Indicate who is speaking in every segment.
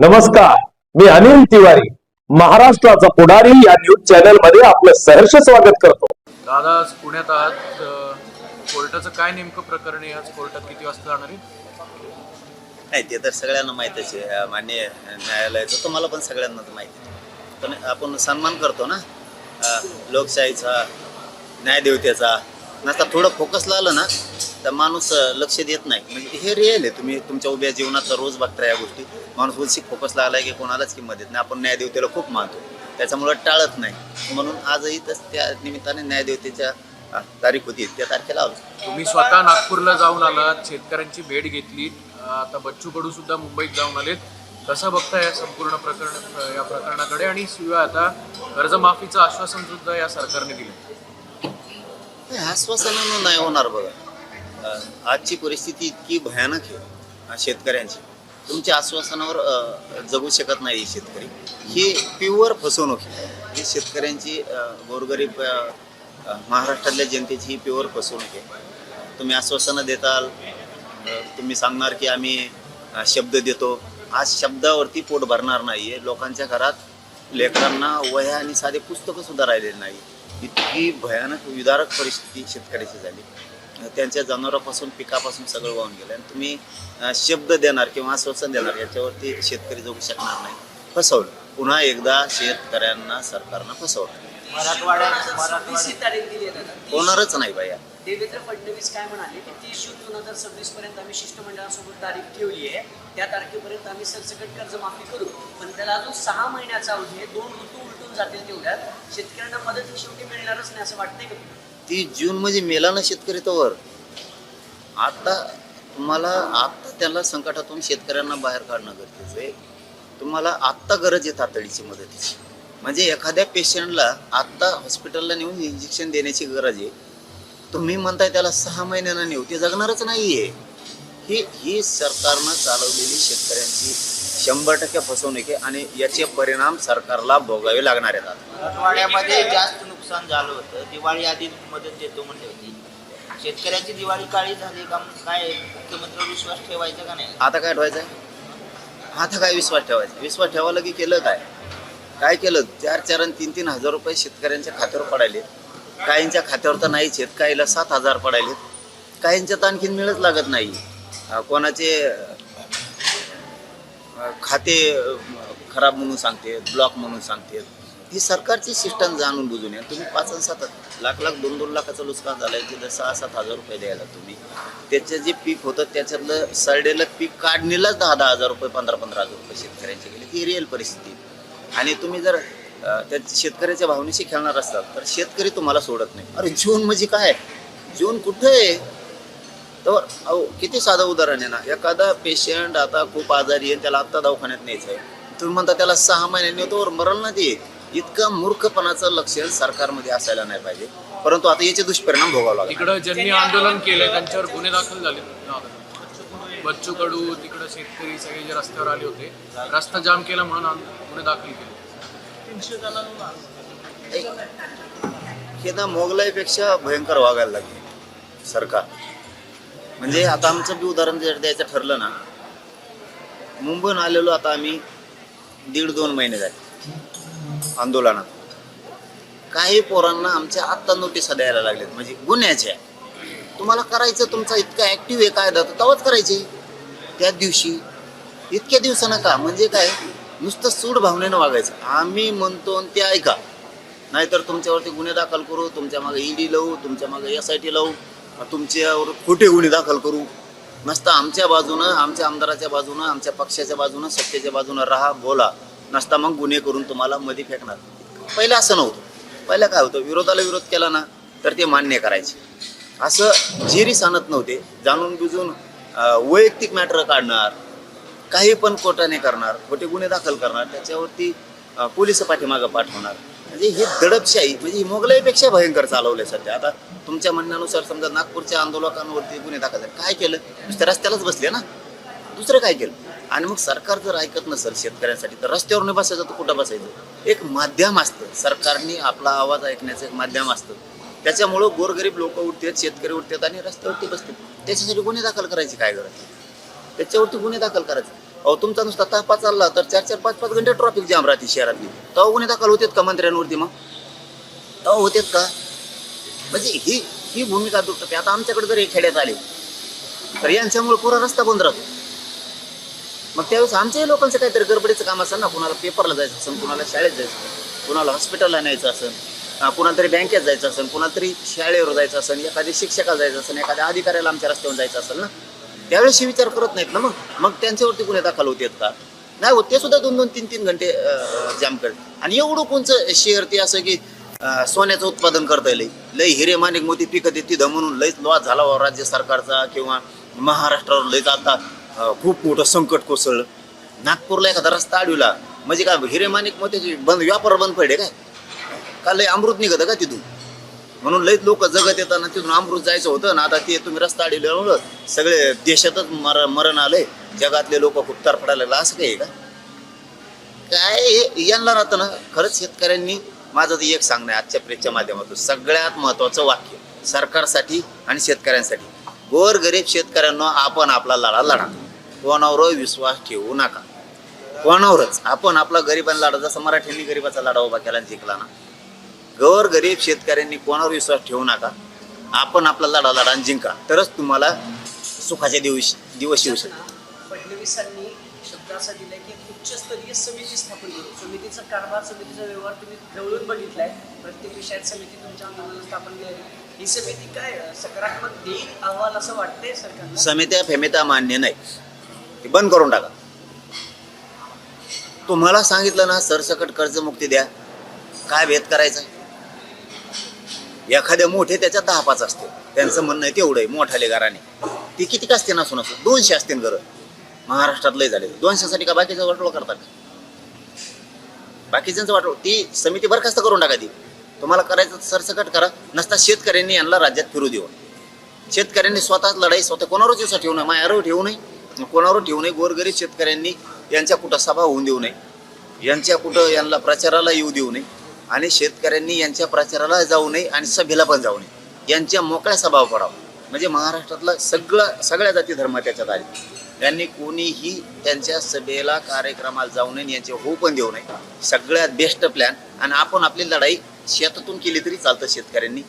Speaker 1: नमस्कार मी अनिल तिवारी महाराष्ट्राचा पुढारी या न्यूज चॅनलमध्ये आपलं सहर्ष स्वागत करतो.
Speaker 2: दादा आज पुण्यात आहात कोर्टाचं काय नेमकं प्रकरण आहे? आज कोर्टात किती वाजता जाणार आहे?
Speaker 3: नाही ते तर सगळ्यांना माहीतच आहे. मान्य न्यायालयाचं तुम्हाला पण सगळ्यांनाच माहिती आहे. पण आपण सन्मान करतो ना अं, लोकशाहीचा न्यायदेवतेचा. नसता थोडं फोकसला आलं ना तर माणूस अं, लक्ष देत नाही. म्हणजे हे रिअल आहे. तुम्ही तुमच्या उभ्या जीवनात रोज बघता या गोष्टी. माणूस उलसिक फोकसला आलाय की कोणालाच किंमत देत नाही. आपण न्यायदेवतेला खूप मानतो. त्याच्यामुळं टाळत नाही. म्हणून आजही तस त्या निमित्ताने न्यायदेवतेच्या तारीख होती. त्या तारखेला आलो.
Speaker 2: तुम्ही स्वतः नागपूरला जाऊन आलात शेतकऱ्यांची भेट घेतली. आता बच्चू कडू सुद्धा मुंबईत जाऊन आलेत. कसं बघता या संपूर्ण प्रकरण या प्रकरणाकडे? आणि शिवाय आता कर्जमाफीचं आश्वासन सुद्धा या सरकारने दिलं.
Speaker 3: आश्वासनानं नाही होणार बघा. आजची परिस्थिती इतकी भयानक आहे शेतकऱ्यांची. तुमच्या आश्वासनावर जगू शकत नाही शेतकरी. ही प्युअर फसवणूक आहे. ही शेतकऱ्यांची गोरगरीब महाराष्ट्रातल्या जनतेची ही प्युअर फसवणूक आहे. तुम्ही आश्वासनं देताल तुम्ही सांगणार की आम्ही शब्द देतो. आज शब्दावरती पोट भरणार नाही आहे लोकांच्या घरात लेकरांना वह्या आणि साधे पुस्तकंसुद्धा राहिलेली नाही इतकी भयानक विदारक परिस्थिती शेतकऱ्याची झाली. त्यांच्या जनावरापासून पिकापासून सगळं वाहून गेलं आणि तुम्ही शब्द देणार किंवा आश्वासन देणार याच्यावरती शेतकरी जगू शकणार नाही. फसवलं. पुन्हा एकदा शेतकऱ्यांना सरकारनं फसवलं. होणारच नाही बाया
Speaker 4: देवेंद्र फडणवीस काय म्हणाले की तीस जून दोन हजार सव्वीस पर्यंत आम्ही शिष्टमंडळासोबत तारीख ठेवली आहे. त्या तारखेपर्यंत आम्ही सरसकट कर्जमाफी करू. पण त्याला अजून सहा महिन्याचा अवधी आहे. दोन ऋतू उलटून जातील तेवढ्यात. शेतकऱ्यांना मदत शेवटी मिळणारच नाही असं वाटतंय का
Speaker 3: ती जून म्हणजे मेला ना शेतकरी तोवर. आता तुम्हाला आत्ता त्याला संकटातून शेतकऱ्यांना बाहेर काढणं गरजेचं आहे. तुम्हाला आत्ता गरज आहे तातडीची मदतीची. म्हणजे एखाद्या पेशंटला आत्ता हॉस्पिटलला नेऊन इंजेक्शन देण्याची गरज आहे. तुम्ही म्हणताय त्याला सहा महिन्यानं नेऊ ते जगणारच नाही आहे ही ही सरकारनं चालवलेली शेतकऱ्यांची शंभर टक्के फसवणूक आहे आणि याचे परिणाम सरकारला भोगावे लागणार आहेत
Speaker 5: जास्त नुकसान झालं होतं. दिवाळी आधी मदत देतो म्हणली होती. शेतकऱ्याची दिवाळी काळी झाली का मग काय? मुख्यमंत्र्यावर विश्वास ठेवायचा का नाही?
Speaker 3: आता काय ठेवायचं? आहे आता काय विश्वास ठेवायचा? विश्वास ठेवायला की केलं काय? काय केलं? चार चार आणि तीन तीन हजार रुपये शेतकऱ्यांच्या खात्यावर पडायले काहींच्या खात्यावर तर नाहीच आहेत. काहीला सात हजार पडायले तर आणखीन मिळत लागत नाही. कोणाचे खाते खराब म्हणून सांगते ब्लॉक म्हणून सांगते. ही सरकारची सिस्टम जाणून बुजून आहे तुम्ही पाच आणि सात लाख लाख दोन दोन लाखाचं नुकसान झालंय. तिथं सहा सात हजार रुपये द्यायला तुम्ही. त्याचं जे पीक होतं त्याच्यातलं सरडेलं पीक काढणीलाच दहा दहा हजार रुपये पंधरा पंधरा हजार रुपये शेतकऱ्यांचे गेले. ही रिअल परिस्थिती. आणि तुम्ही जर त्या शेतकऱ्याच्या भावनेशी खेळणार असतात तर शेतकरी तुम्हाला सोडत नाही. अरे जून म्हणजे काय? जून कुठं आहे? तर अहो किती साधं उदाहरण आहे ना. एखादा पेशंट आता खूप आजारी आहे त्याला आत्ता दवाखान्यात न्यायचं आहे तुम्ही म्हणता त्याला सहा महिन्यांनी तोवर मरल ना ते. इतकं मूर्खपणाचं लक्षण सरकारमध्ये असायला नाही पाहिजे. परंतु आता याचे दुष्परिणाम भोगावं लागतात
Speaker 2: तिकडं ज्यांनी आंदोलन केलंय त्यांच्यावर गुन्हे दाखल झाले. बच्चू कडू तिकडं शेतकरी सगळे जे रस्त्यावर आले होते रस्ता जाम केला म्हणून गुन्हे दाखल केले.
Speaker 3: हे ना मोगलाईपेक्षा भयंकर वागायला लागले सरकार. म्हणजे आता आमचं बी उदाहरण जर द्यायचं ठरलं ना मुंबईहून आलेलो आता आम्ही दीड दोन महिने झाले. आंदोलनात. काही पोरांना आमच्या आत्ता नोटिसा द्यायला लागल्यात म्हणजे गुन्ह्याच्या तुम्हाला करायचं तुमचा इतका ऍक्टिव्ह आहे कायदा तर तवाच करायचे. त्या दिवशी इतक्या दिवसानं का? म्हणजे काय? नुसतं सूड भावनेनं वागायचं. आम्ही म्हणतो आणि ते ऐका. नाहीतर तुमच्यावरती गुन्हे दाखल करू तुमच्या मागे ईडी लावू तुमच्या मागे एस आय टी लावू तुमच्यावर खोटे गुन्हे दाखल करू. नसता आमच्या बाजूनं आमच्या आमदाराच्या बाजूनं आमच्या पक्षाच्या बाजूनं सत्तेच्या बाजूनं राहा बोला. नसता मग गुन्हे करून तुम्हाला मध्ये फेकणार. पहिलं असं नव्हतं. पहिलं काय होतं? विरोधाला विरोध केला ना तर ते मान्य करायचे. असं जिरी सांगत नव्हते. जाणून बुजून वैयक्तिक मॅटर काढणार काही पण कोर्टाने करणार खोटे गुन्हे दाखल करणार त्याच्यावरती पोलीस पाठीमागं पाठवणार. म्हणजे हे दडपशाही म्हणजे ही मोगलाईपेक्षा भयंकर चालवले सध्या. आता तुमच्या म्हणण्यानुसार समजा नागपूरच्या आंदोलकांवरती गुन्हे दाखल काय केलं? नुसत्या रस्त्यालाच बसले ना. दुसरं काय केलं? आणि मग सरकार जर ऐकत नसेल शेतकऱ्यांसाठी तर रस्त्यावर नाही बसायचं तर कुठं बसायचं? एक माध्यम असतं. सरकारने आपला आवाज ऐकण्याचं एक माध्यम असतं. त्याच्यामुळं गोरगरीब लोक उठतात शेतकरी उठतात आणि रस्त्यावरती बसतात. त्याच्यासाठी गुन्हे दाखल करायची काय गरज? त्याच्यावरती गुन्हे दाखल करायचे. अहो तुमचा नुसता तापा चालला तर चार चार पाच पाच घंटे ट्रॉफिक जाम राहते शहरातली. तेव्हा गुन्हे दाखल होतात का मंत्र्यांवरती मग? तेव्हा होतात का? म्हणजे ही ही भूमिका दुटते आता आमच्याकडे जर हे खेड्यात आले तर यांच्यामुळे पुरा रस्ता बंद राहतो. मग त्यावेळेस आमच्याही लोकांचं काहीतरी गडबडीचं काम असेल ना कुणाला पेपरला जायचं असेल कुणाला शाळेत जायचं असेल कुणाला हॉस्पिटलला न्यायचं असेल कुणाला तरी बँकेत जायचं असेल कुणाला तरी शाळेवर जायचं असेल एखाद्या शिक्षकाला जायचं असेल एखाद्या अधिकाऱ्याला आमच्या रस्त्यावर जायचं असेल ना त्यावेळेस विचार करत नाहीत ना मग. मग त्यांच्यावरती गुन्हे दाखल होतेत का? नाही होत. ते सुद्धा दोन दोन तीन तीन घंटे जाम करत आणि एवढं कोणचं शहर ते असं की सोन्याचं उत्पादन करता येईल लय हिरे माणिक मोती पिकत येते तिथं म्हणून लयच लॉस झाला हो राज्य सरकारचा किंवा महाराष्ट्रावर लयच आता खूप मोठं संकट कोसळलं. नागपूरला एखादा रस्ता अडविला म्हणजे काय हिरे माणिक मोत्याची बंद व्यापार बंद पडले काय? का लय अमृत निघत का तिथून? म्हणून लयच लोक जगत येताना तिथून अमृत जायचं होतं ना आता ते तुम्ही रस्ता अडवल्यामुळं सगळे देशातच मर मरण आलंय. जगातले लोक खूप तरफडायला लागला. असं काही आहे का? काय यांना राहतं ना खरंच शेतकऱ्यांनी माझं तर एक सांगणं आहे आजच्या प्रेसच्या माध्यमातून सगळ्यात महत्वाचं वाक्य सरकारसाठी आणि शेतकऱ्यांसाठी. गोर गरीब शेतकऱ्यांना आपण आपला लढा लढा. कोणावर विश्वास ठेवू नका. कोणावरच. आपण आपला गरिबांना लढा जसं मराठ्यांनी गरिबाचा लढा उभा केला आणि जिंकला ना. गोर गरीब शेतकऱ्यांनी कोणावर विश्वास ठेवू नका. आपण आपला लढा लढा आणि जिंका. तरच तुम्हाला सुखाचे दिवस दिवस येऊ शकतात
Speaker 4: फडणवीसांनी शब्द असा दिलाय की एक उच्चस्तरीय समिती स्थापन करू. समितीचा कारभार समितीचा व्यवहार तुम्ही जवळून बघितलाय. प्रत्येक विषयात समिती तुमच्या आंदोलनात स्थापन केली आहे. ही समिती काय अं, सकारात्मक देईल अहवाल असं वाटतंय सरकारला?
Speaker 3: समित्या फेमित्या मान्य नाही. ते बंद करून टाका. तुम्हाला सांगितलं ना सरसकट कर्जमुक्ती द्या. काय भेद करायचा? एखाद्या मोठे त्याच्यात दहा पाच असते त्यांचं म्हणणं आहे तेवढं आहे मोठाले घराने ती किती असते ना असं दोनशे असतील घरं. महाराष्ट्रात लय झाले. दोनशेसाठी का बाकीचं वाटोळ करतात? बाकीच्यांचं वाटोळ. ती समिती बरखास्त करून टाका ती. तुम्हाला करायचं सरसकट करा. नसता शेतकऱ्यांनी यांना राज्यात फिरू देऊ. शेतकऱ्यांनी स्वतःच लढाई स्वतः कोणावरच दिवसा ठेवू नये? मायावर ठेवू नये. कोणावर ठेवू नये. गोरगरीब शेतकऱ्यांनी यांच्या कुठं सभा होऊन देऊ नये. यांच्या कुठं यांना प्रचाराला येऊ देऊ नये. आणि शेतकऱ्यांनी यांच्या प्रचाराला जाऊ नये आणि सभेला पण जाऊ नये. यांच्या मोकळ्या सभा पडावं. म्हणजे महाराष्ट्रातला सगळं सगळ्या जाती धर्म त्याच्यात आले यांनी कोणीही त्यांच्या सभेला कार्यक्रमाला जाऊ नये आणि यांचे होऊ पण देऊ नये. सगळ्यात बेस्ट प्लॅन आणि आपण आपली लढाई शेतातून केली तरी चालतं शेतकऱ्यांनी.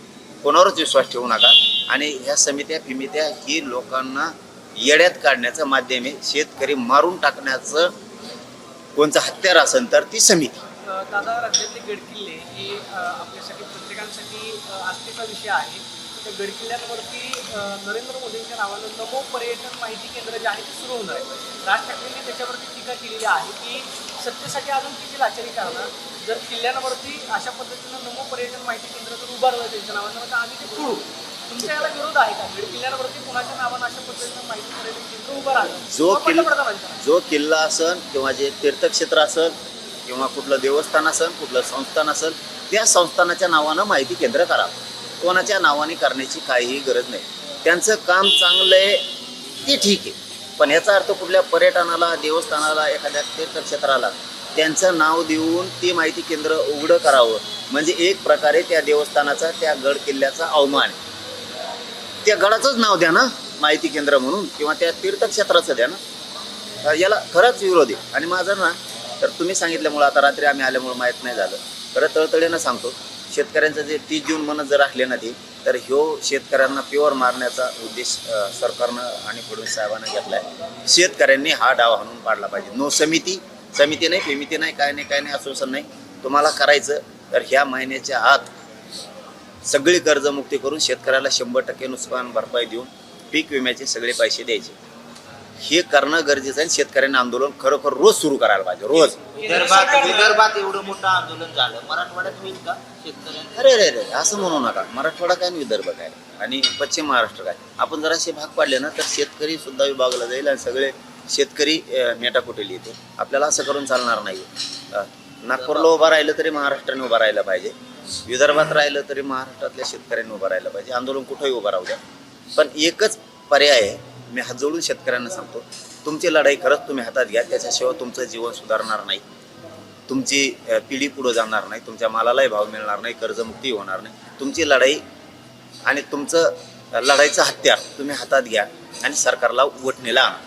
Speaker 3: कोणावरच विश्वास ठेवू नका. आणि ह्या समित्या फिमित्या ही लोकांना येड्यात काढण्याचं माध्यम आहे. शेतकरी मारून टाकण्याचं कोणचं हत्यार असेल तर ती समिती.
Speaker 6: दादा राज्यातले गडकिल्ले हे आपल्यासाठी प्रत्येकांसाठी आस्थेचा विषय आहे. त्या गडकिल्ल्यांवरती नरेंद्र मोदींच्या नावानं नमो पर्यटन माहिती केंद्र जे आहे ते सुरू होणार आहे. राज ठाकरेंनी त्याच्यावरती टीका केलेली आहे की सत्तेसाठी अजून किती लाचारी करणार? जर किल्ल्यांवरती अशा पद्धतीनं नमो पर्यटन माहिती केंद्र जर उभारलं त्यांच्या नावानं तर आम्ही ते खोडू तुमच्या याला विरोध आहे का? गड किल्ल्यांवरती कुणाच्या नावानं अशा पद्धतीनं माहिती पर्यटन केंद्र उभं राहणं
Speaker 3: जो किल्ला
Speaker 6: पंतप्रधानांच्या.
Speaker 3: जो किल्ला असन किंवा जे तीर्थक्षेत्र असेल किंवा कुठलं देवस्थान असेल कुठलं संस्थान असेल त्या संस्थानाच्या नावानं माहिती केंद्र करावं. कोणाच्या नावाने करण्याची काहीही गरज नाही. त्यांचं काम चांगलं आहे ते ठीक आहे. पण याचा अर्थ कुठल्या पर्यटनाला देवस्थानाला एखाद्या तीर्थक्षेत्राला त्यांचं नाव देऊन ते माहिती केंद्र उघडं करावं. म्हणजे एक प्रकारे त्या देवस्थानाचा त्या गड किल्ल्याचा अवमान आहे. त्या गडाचंच नाव द्या ना माहिती केंद्र म्हणून किंवा त्या तीर्थक्षेत्राचं द्या ना. याला खरंच विरोध. आहे आणि माझं ना तर तुम्ही सांगितल्यामुळं आता रात्री आम्ही आल्यामुळं माहीत नाही झालं. खरं तळतळीनं सांगतो शेतकऱ्यांचं जे तीस जून म्हणत जर राखले ना ते तर ह्यो शेतकऱ्यांना प्युअर मारण्याचा उद्देश सरकारनं आणि फडणवीस साहेबांना घेतला आहे शेतकऱ्यांनी हा डाव हाणून पाडला पाहिजे. नो समिती समिती नाही फेमिती नाही काय नाही काय नाही असं नाही. तुम्हाला करायचं तर ह्या महिन्याच्या आत सगळी कर्जमुक्ती करून शेतकऱ्याला शंभर टक्के नुकसान भरपाई देऊन पीक विम्याचे सगळे पैसे द्यायचे. हे करणं गरजेचं आहे शेतकऱ्यांनी आंदोलन खरोखर रोज सुरू करायला पाहिजे रोज.
Speaker 5: विदर्भात विदर्भात एवढं मोठं आंदोलन झालं. मराठवाड्यात होईल का शेतकऱ्यांना
Speaker 3: अरे रे रे असं म्हणू नका. मराठवाडा काय विदर्भ काय? आणि पश्चिम महाराष्ट्र काय? आपण जरासे भाग पाडले ना तर शेतकरी सुद्धा विभागला जाईल आणि सगळे शेतकरी मेटाकुटेल येते आपल्याला असं करून चालणार नाही नागपूरला उभा राहिलं तरी महाराष्ट्राने उभा राहायला पाहिजे. विदर्भात राहिलं तरी महाराष्ट्रातल्या शेतकऱ्यांनी उभं राहिलं पाहिजे. आंदोलन कुठंही उभं राहू द्या. पण एकच पर्याय आहे मी हात जोडून शेतकऱ्यांना सांगतो तुमची लढाई खरंच तुम्ही हातात घ्या त्याच्याशिवाय तुमचं जीवन सुधारणार नाही. तुमची पिढी पुढं जाणार नाही तुमच्या मालालाही भाव मिळणार नाही कर्जमुक्ती होणार नाही. तुमची लढाई आणि तुमचं लढाईचं हत्यार तुम्ही हातात घ्या आणि सरकारला वटणीला आणा.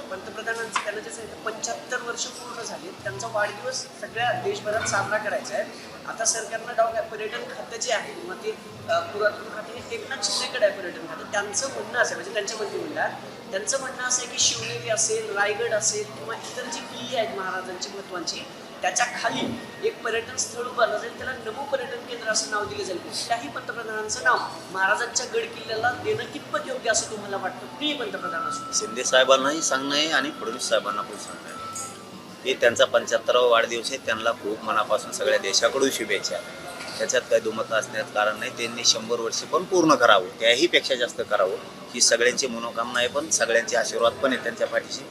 Speaker 4: पंतप्रधानांचं त्यांना जे सांगितलं पंच्याहत्तर वर्ष पूर्ण झाली त्यांचा वाढदिवस सगळ्या देशभरात साजरा करायचा आहे. आता सरकारनं डाव पर्यटन खातं जे आहे किंवा ते पुरातन खाते हे एकनाथ शिंदेकडे आहे पर्यटन खातं. त्यांचं म्हणणं असेल म्हणजे त्यांच्या मंत्रिमंडळात त्यांचं म्हणणं असं आहे की शिवनेरी असेल रायगड असेल किंवा इतर जी किल्ली आहेत महाराजांची महत्वाची त्याच्याखाली एक पर्यटन स्थळ उभारलं जाईल त्याला नमो पर्यटन केंद्र असं नाव दिलं जाईल. कुठल्याही पंतप्रधानांचं नाव महाराजांच्या गड किल्ल्याला देणं कितपत योग्य असं तुम्हाला वाटतं? कुणीही पंतप्रधान असो.
Speaker 3: शिंदे साहेबांनाही सांगणं आहे आणि फडणवीस साहेबांना पण सांगणं आहे. हे त्यांचा पंच्याहत्तरावा वाढदिवस आहे. त्यांना खूप मनापासून सगळ्या देशाकडून शुभेच्छा. त्याच्यात काही दुमत असण्यात कारण नाही. त्यांनी शंभर वर्ष पण पूर्ण करावं. त्याही पेक्षा जास्त करावं. ही सगळ्यांची मनोकामना आहे पण सगळ्यांचे आशीर्वाद पण आहे त्यांच्या पाठीशी.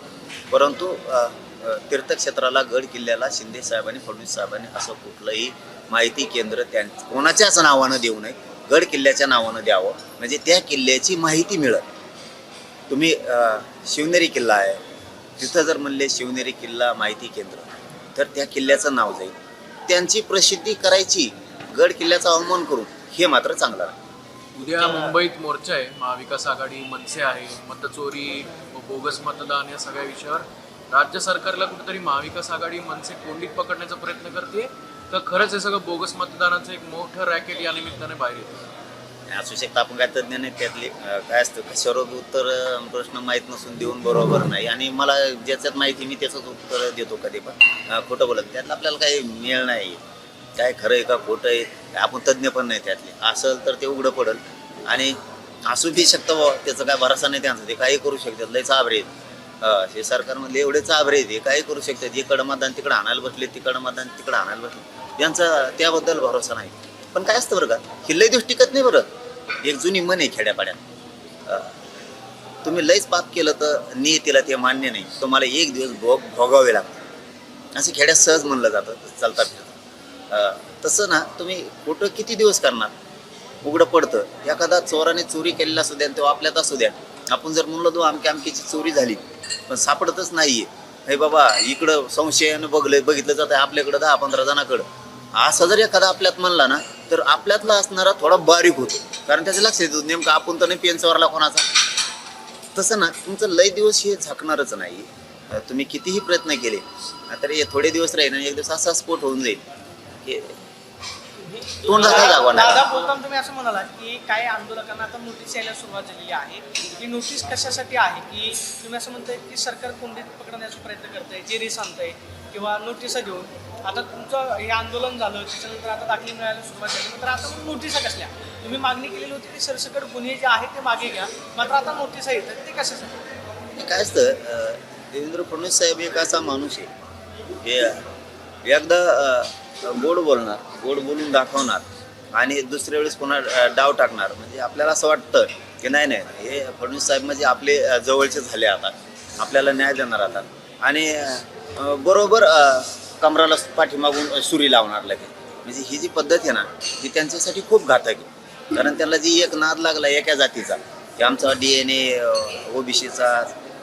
Speaker 3: परंतु तीर्थक्षेत्राला गड किल्ल्याला शिंदे साहेबांनी फडणवीस साहेबांनी असं कुठलंही माहिती केंद्र त्यां कोणाच्याच नावानं देऊ नये. गड किल्ल्याच्या नावानं द्यावं. म्हणजे त्या किल्ल्याची माहिती मिळत. तुम्ही शिवनेरी किल्ला आहे. तिथं जर म्हणले शिवनेरी किल्ला माहिती केंद्र तर त्या किल्ल्याचं नाव जाईल. त्यांची प्रसिद्धी करायची गड किल्ल्याचा अवमान करू हे मात्र चांगलं नाही
Speaker 2: उद्या मुंबईत मोर्चा आहे. महाविकास आघाडी मनसे आहे. मतचोरी व बोगस मतदान या सगळ्या विषयावर. राज्य सरकारला कुठेतरी महाविकास आघाडी मनसे कोंडीत पकडण्याचा प्रयत्न करते. तर खरंच हे सगळं बोगस मतदानाचं एक मोठं रॅकेट या निमित्ताने बाहेर येतं.
Speaker 3: असू शकतं. आपण काय तज्ज्ञ नाही त्यातले? काय असतं? कशावर उत्तर प्रश्न माहीत नसून देऊन बरोबर नाही. आणि मला ज्याच्यात माहिती मी त्याचंच उत्तर देतो कधी पण. खोटं बोलत त्यातलं आपल्याला काही मेळ नाही. काय खरं आहे का खोटं आहे? आपण तज्ज्ञ पण नाही त्यातले. असेल तर ते उघडं पडेल. आणि असू बी शकतं बुवा त्याचं काय भरोसा नाही त्यांचं. ते काही करू शकतात. लय आभरे आहेत. हे सरकारमधले एवढे चाभरे आहेत. हे काही करू शकतात. इकडं मतदान तिकडं आणायला बसले तिकडं मतदान तिकडं आणायला बसले. यांचा त्याबद्दल भरोसा नाही. पण काय असतं बरं का? किल्लही दिवस टिकत नाही बरं. एक जुनी मन आहे खेड्यापाड्यात. तुम्ही लयच पाप केलं तर नियतीला ते मान्य नाही. तुम्हाला एक दिवस भोग भोगावे लागते असं खेड्यात सहज म्हणलं जातं चालता फिरता तसं ना तुम्ही कुठं किती दिवस करणार? उघडं पडतं. एखादा चोराने चोरी केलेला असू द्या आणि तो आपल्यात असू द्या. आपण जर म्हणलो तो आमकी आमकीची चोरी झाली. पण सापडतच नाहीये. हे बाबा इकडं संशयानं बघलं बघितलं जातं आपल्याकडं दहा पंधरा जणाकडं. असा जर एखादा आपल्यात म्हणला ना तर आपल्यातला असणारा थोडा बारीक होतो. कारण त्याचं लक्ष येतो नेमकं आपण तर नाही पेन कोणाचा. तसं ना तुमचं लय दिवस हे झाकणारच नाही. तुम्ही कितीही प्रयत्न केले तर हे थोडे दिवस राहील आणि एक दिवस असा स्फोट होऊन जाईल. की तोंड दाखवा जागा नाही.
Speaker 6: दादा बोलताना तुम्ही असं म्हणाला की काही आंदोलकांना आता नोटीस यायला सुरुवात झालेली आहे. ही नोटीस कशासाठी आहे? की तुम्ही असं म्हणताय की सरकार कोंडीत पकडण्याचा प्रयत्न करतंय जेरी सांगतंय किंवा नोटिसा देऊन आता तुमचं हे आंदोलन झालं त्याच्यानंतर आता दाखली मिळायला सुरुवात झाली. नंतर आता मग नोटिसा कसल्या? तुम्ही मागणी केलेली होती की सरसकट गुन्हे जे आहेत ते मागे घ्या. मात्र आता नोटिसा येतात ते कशासाठी?
Speaker 3: काय असतं अं, देवेंद्र फडणवीस साहेब एक असा माणूस आहे. हे एकदा अं, गोड बोलणार गोड बोलून दाखवणार आणि दुसऱ्या वेळेस पुन्हा डाव टाकणार. म्हणजे आपल्याला असं वाटतं की नाही नाही हे फडणवीस साहेब म्हणजे आपले जवळचे झाले आता. आपल्याला न्याय देणार आता. आणि बरोबर कमराला पाठीमागून सुरी लावणार लगेच. म्हणजे ही जी पद्धत आहे ना ती त्यांच्यासाठी खूप घातक आहे. कारण त्याला जी एक नाद लागला एका जातीचा की आमचा डी एन ए ओबीसीचा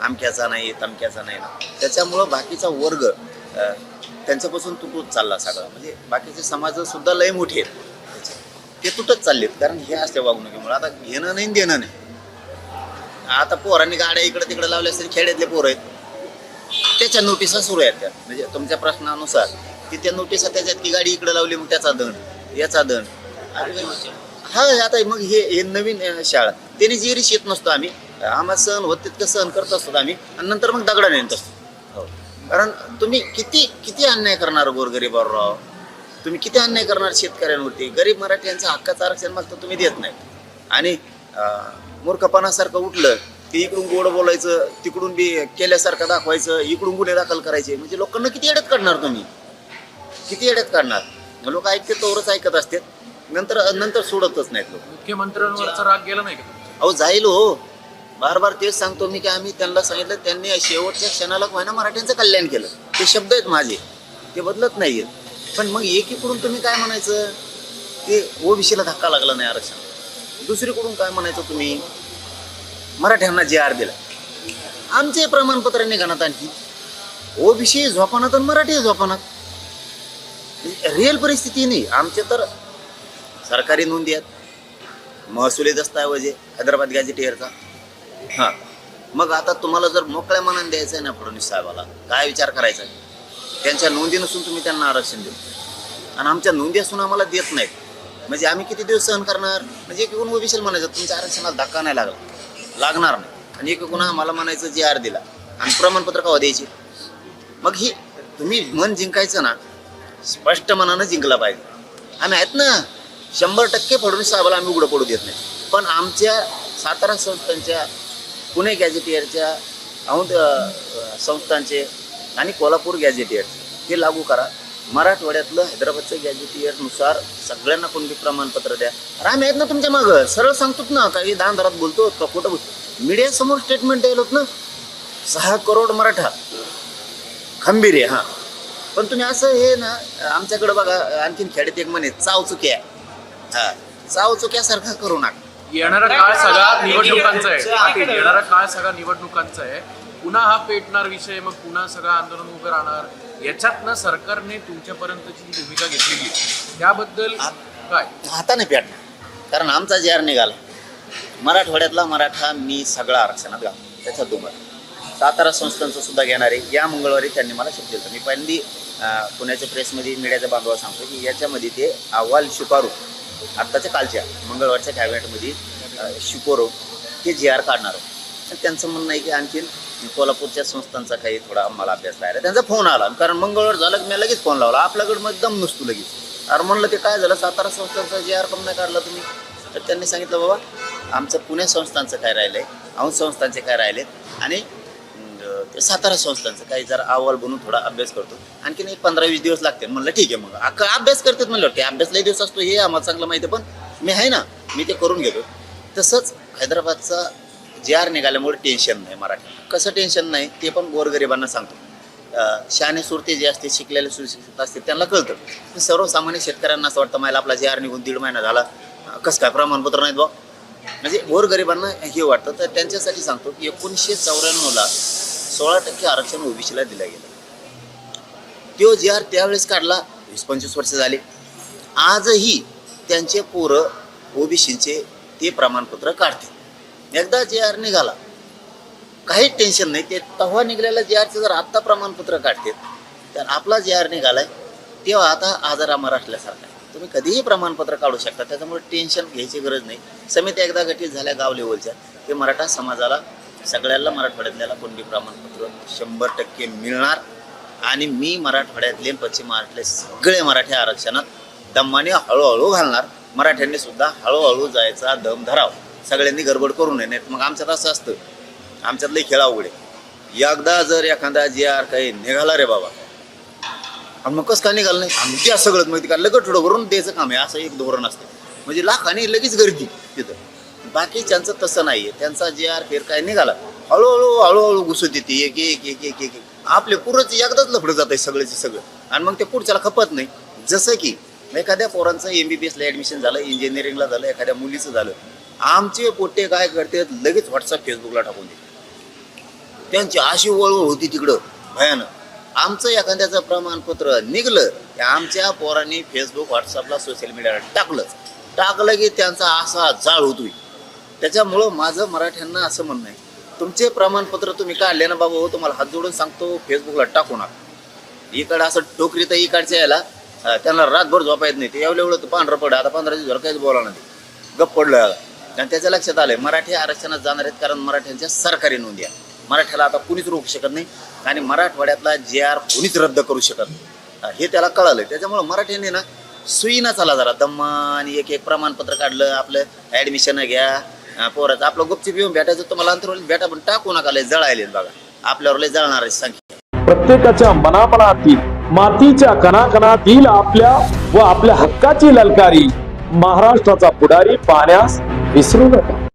Speaker 3: अमक्याचा नाही तमक्याचा नाही त्याच्यामुळं बाकीचा वर्ग त्यांच्यापासून तुटत चालला सगळा. म्हणजे बाकीचे समाज सुद्धा लय मोठे आहेत. ते तुटत चाललेत. कारण हे असते वागणुकीमुळे. आता घेणं नाही देणं नाही. आता पोरांनी गाड्या इकडे तिकडे लावल्या असतील खेड्यातले पोरं आहेत. त्याच्या नोटिसा सुरू आहेत त्या. म्हणजे तुमच्या प्रश्नानुसार. की त्या नोटिसा त्याच्यात की गाडी इकडे लावली मग त्याचा दंड. याचा दंड. अरे हा आता मग हे हे नवीन शाळा. त्याने जेरीच येत नसतो आम्ही. आम्हाला सहन होत तितकं सहन करत असतो आम्ही. आणि नंतर मग दगडा नेत असतो. कारण तुम्ही किती किती अन्याय करणार गोरगरीबावर राव? तुम्ही किती अन्याय करणार शेतकऱ्यांवरती? गरीब मराठ्यांचं हक्काचं आरक्षण मागतं तुम्ही देत नाही. आणि मूर्खपणासारखं उठलं की इकडून गोड बोलायचं तिकडून बी केल्यासारखं दाखवायचं इकडून गुन्हे दाखल करायचे. म्हणजे लोकांना किती अडत काढणार तुम्ही? किती अडत काढणार? लोक ऐकते तोवरच ऐकत असतात. नंतर नंतर सोडतच नाहीत लोक.
Speaker 2: मुख्यमंत्र्यांवरचा राग गेला नाही का?
Speaker 3: अहो जाईल हो. बार बार तेच सांगतो मी की आम्ही त्यांना सांगितलं त्यांनी शेवटच्या क्षणाला व्हायना मराठ्यांचं कल्याण केलं. ते शब्द आहेत माझे. ते बदलत नाहीयेत पण मग एकीकडून तुम्ही काय म्हणायचं? ते ओबीसीला धक्का लागला नाही आरक्षण. दुसरीकडून काय म्हणायचं तुम्ही? मराठ्यांना जे आर दिला. आमचे प्रमाणपत्र निघाणात आणखी. ओबीसी झोपानात आणि मराठी झोपानात. रिअल परिस्थिती नाही. आमचे तर सरकारी नोंदी आहेत. महसुली दस्तावेज आहे हैदराबाद गॅजेटियरचा हां. मग आता तुम्हाला जर मोकळ्या मनाने द्यायचं आहे ना फडणवीस साहेबाला काय विचार करायचा? आहे? त्यांच्या नोंदी नसून तुम्ही त्यांना आरक्षण देऊ. आणि आमच्या नोंदी असून आम्हाला देत नाहीत. म्हणजे आम्ही किती दिवस सहन करणार? म्हणजे एक एकूण ओबीसीला म्हणायचं तुमच्या आरक्षणाला धक्का नाही लागला. लागणार नाही. आणि एक एकूण आम्हाला म्हणायचं जे आर दिला. आणि प्रमाणपत्र कवा द्यायची? मग ही तुम्ही मन जिंकायचं ना स्पष्ट मनानं जिंकला पाहिजे. आम्ही आहेत ना शंभर टक्के फडणवीस साहेबाला आम्ही उघडं पडू देत नाही. पण आमच्या सातारा संस्थांच्या पुणे गॅझेटियरच्या औंध संस्थांचे आणि कोल्हापूर गॅजेटियर हे लागू करा. मराठवाड्यातलं हैदराबादचं गॅझेटियरनुसार सगळ्यांना कोणती प्रमाणपत्र द्या. अरे आम्ही आहेत ना तुमच्या मागं. सरळ सांगतोत ना काही दहा दरात बोलतो का खोटं बोलतो. मीडियासमोर स्टेटमेंट द्यायला होत ना सहा करोड मराठा. खंबीर आहे हां. पण तुम्ही असं हे ना आमच्याकडे बघा आणखीन खेड्यात एक म्हणे चाव चुक्या हा चाव चुक्यासारखं करू नका.
Speaker 2: येणारा काळ सगळा निवडणुकांचा आहे. येणारा काळ सगळा निवडणुकांचा आहे. पुन्हा हा पेटणार विषय मग पुन्हा सगळं आंदोलन उभं राहणार. याच्यातनं सरकारने तुमच्यापर्यंतची जी भूमिका घेतलेली त्याबद्दल काय?
Speaker 3: आता नाही पेटणार. कारण आमचा जे आर निघाला मराठवाड्यातला मराठा मी सगळा आरक्षणात घालतो. त्याच्यात दुमत सातारा संस्थांचं सुद्धा घेणार आहे. या मंगळवारी त्यांनी मला शब्द दिला. मी पहिल्यांदी अं, पुण्याच्या प्रेसमध्ये मीडियाच्या बांधवा सांगतो की याच्यामध्ये ते अहवाल शिकारू आत्ताच्या कालच्या मंगळवारच्या कॅबिनेटमध्ये शिकोरो ते जी आर काढणार आहोत. त्यांचं म्हणणं आहे की आणखीन कोल्हापूरच्या संस्थांचा काही थोडा आम्हाला अभ्यास राहिला त्यांचा फोन आला. कारण मंगळवार झालं की मी लगेच फोन लावला. आपल्याकडे मग दम नसतो लगेच. अरे म्हणलं ते काय झालं? सातारा संस्थांचा जे आर कम नाही काढला तुम्ही? तर त्यांनी सांगितलं बाबा आमचं पुणे संस्थांचं काय राहिलं आहे औंध संस्थांचे काय राहिलेत? आणि सातारा संस्थांचं काही जरा अहवाल बनवून थोडा अभ्यास करतो. आणखीन एक पंधरा वीस दिवस लागते म्हणलं ठीक आहे मग. अख्खा अभ्यास करतात म्हणलं ते अभ्यास लई दिवस असतो हे आम्हाला चांगलं माहिती आहे पण मी आहे ना मी ते करून घेतो. तसंच हैदराबादचा जे आर निघाल्यामुळे टेन्शन नाही मराठी कसं टेन्शन नाही ते पण गोरगरिबांना सांगतो. शहाणे सुरते जे असते शिकलेले सुशिक्षित असते त्यांना कळतं. पण सर्वसामान्य शेतकऱ्यांना असं वाटतं मला आपला जे आर निघून दीड महिना झाला अं, कसं काय प्रमाणपत्र नाहीत बा? म्हणजे गोरगरिबांना हे वाटतं. तर त्यांच्यासाठी सांगतो की एकोणीसशे चौऱ्याण्णवला सोळा टक्के आरक्षण ओबीसीला दिलं गेलं. तो जे आर त्यावेळेस काढला वीस पंचवीस वर्ष झाले. आजही त्यांचे पोरं ओबीसीचे ते प्रमाणपत्र काढतील एकदा जे आर निघाला काहीच टेन्शन नाही. ते तेव्हा निघालेल्या जे आरचं जर आत्ता प्रमाणपत्र काढते तर आपला जे आर निघाला आहे तेव्हा आता आजारा मराठल्यासारखा आहे. तुम्ही कधीही प्रमाणपत्र काढू शकता. त्याच्यामुळे टेन्शन घ्यायची गरज नाही. समित्या एकदा गठीत झाल्या गाव लेवलच्या ते मराठा समाजाला सगळ्याला मराठवाड्यातल्याला कोणती प्रमाणपत्र? शंभर टक्के मिळणार. आणि मी मराठवाड्यातले पश्चिम महाराष्ट्रातले सगळे मराठी आरक्षणात दमाने हळूहळू घालणार. मराठ्यांनी सुद्धा हळूहळू जायचा दम धराव. सगळ्यांनी गडबड करू नये. नाही मग आमच्यात असं असतं. आमच्यातले खेळ अवघड आहे. एकदा जर एखादा जे आर काही निघाला रे बाबा. आणि मग कसं का निघालं नाही? आमच्या सगळं मग का? लगेच थोडं भरून द्यायचं काम आहे. असं एक धोरण असतं. म्हणजे लाखाने लगेच गर्दी तिथं. बाकीच्यांचं तसं नाही आहे त्यांचा जे आर फेर काय निघाला हळूहळू हळूहळू घुसत येते एक एक एक एक एक आपले पुरंच एकदाच लफडं जात आहे सगळ्याचे सगळं. आणि मग ते पुढच्याला खपत नाही. जसं की एखाद्या पोरांचं एम बी बी एसला ॲडमिशन झालं इंजिनिअरिंगला झालं एखाद्या मुलीचं झालं. आमचे पोटे काय करतात लगेच व्हॉट्सअप फेसबुकला टाकून देते त्यांची अशी वळवळ होती तिकडं भयानक. आमचं एखाद्याचं प्रमाणपत्र निघलं की आमच्या पोरांनी फेसबुक व्हॉट्सअपला सोशल मीडियाला टाकलंच टाकलं की त्यांचा असा जाळ होतोय. त्याच्यामुळं माझं मराठ्यांना असं म्हणणं आहे. तुमचे प्रमाणपत्र तुम्ही काढले ना बाबा हो तुम्हाला हात जोडून सांगतो फेसबुकला टाकू नका. इकडं असं टोकरी तर इकडच्या यायला त्यांना रातभर झोपा येत नाही. ते एवढं एवढं पांढरं पड आता पंधरा दिवस काहीच बोला नाही. गप्प पडलं आणि त्याच्या लक्षात आलंय मराठी आरक्षणात जाणार आहेत कारण मराठ्यांच्या सरकारी नोंदी आहे मराठ्याला आता कुणीच रोखू शकत नाही आणि मराठवाड्यातला जे आर कुणीच रद्द करू शकत नाही. हे त्याला कळालं त्याच्यामुळं मराठ्यांनी ना सुईना चाला जरा दम्मा आणि एक एक प्रमाणपत्र काढलं आपलं ॲडमिशन घ्या अं, पोराचं. आपलं गुपचूप येऊन भेटायचं तुम्हाला अंतरवलीत भेटा पण टाकू नका लय जळायले बघा. आपल्यावर लय आहे संख्या.
Speaker 1: प्रत्येकाच्या मनामनातील मातीच्या कणाकणातील आपल्या व आपल्या हक्काची ललकारी महाराष्ट्राचा पुढारी पाहण्यास विसरू नका.